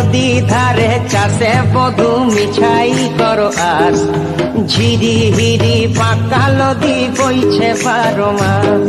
নদী ধারে চাষে বধু মিছাই করো আর। ঝিরি হিরি পাকা নদী বইছে বারো মাস।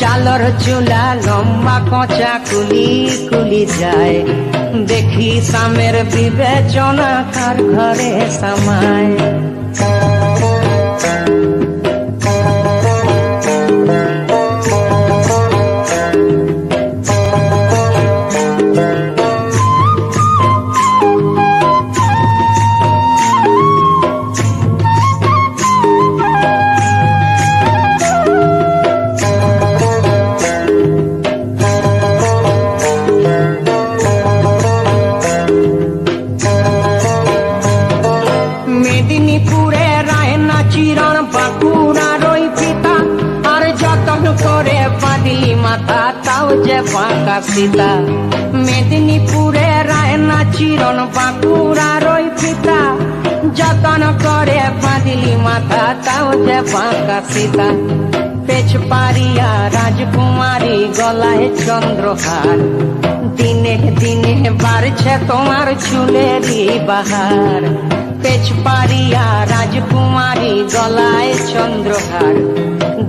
চালর চুলা লম্বা কচা কুলি কুলি যায়। দেখি সামের বিবেচনা কার ঘরে সামায় মাথা তাও যে বাঁকা সীতা মেদিনীপুরে রায়না চিরণ বাঁকুড়া রই পিতা। যতন করে বাঁধলি মাথা, তাও যে বাঁকা সীতা পেছ পারিয়া রাজকুমারী গলায় চন্দ্রহার। দিনে দিনে বাড়ছে তোমার চুলেরই বাহার। পেছ পারিয়া রাজকুমারী গলায় চন্দ্রহার।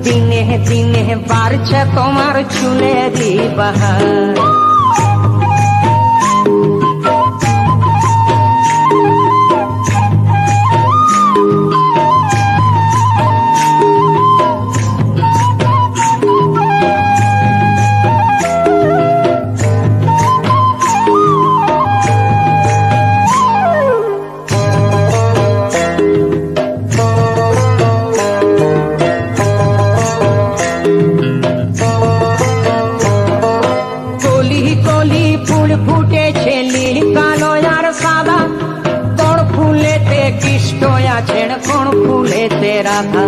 দিনে দিনে বাড়ছে তোমার চুলেরই বাহার আছেন কোন ফুলেতে রাধা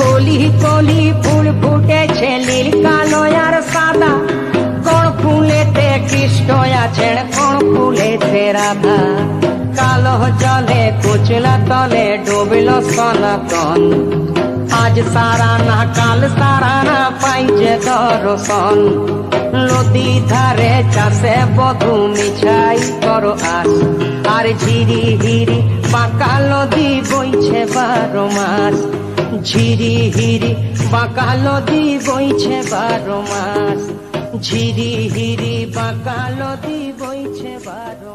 কলি কলি ফুল ফুটেছে নীল কালো আর সাদা কোন ফুলেতে কৃষ্ণ আছেন কোন ফুলেতে রাধা কালো জলে কুচলা তলে ডুবিল সনাতন আজ সারা না, কাল সারা না পাইছে দর্শন। নদী ধারে চাষে বধু মিছাই করো আস আর ঝিরি হিরি পাকা নদী বইছে বারো মাস। ঝিরি হিরি বাঁকা নদী বইছে বারো মাস। ঝিরি হিরি বাঁকা নদী বইছে বারো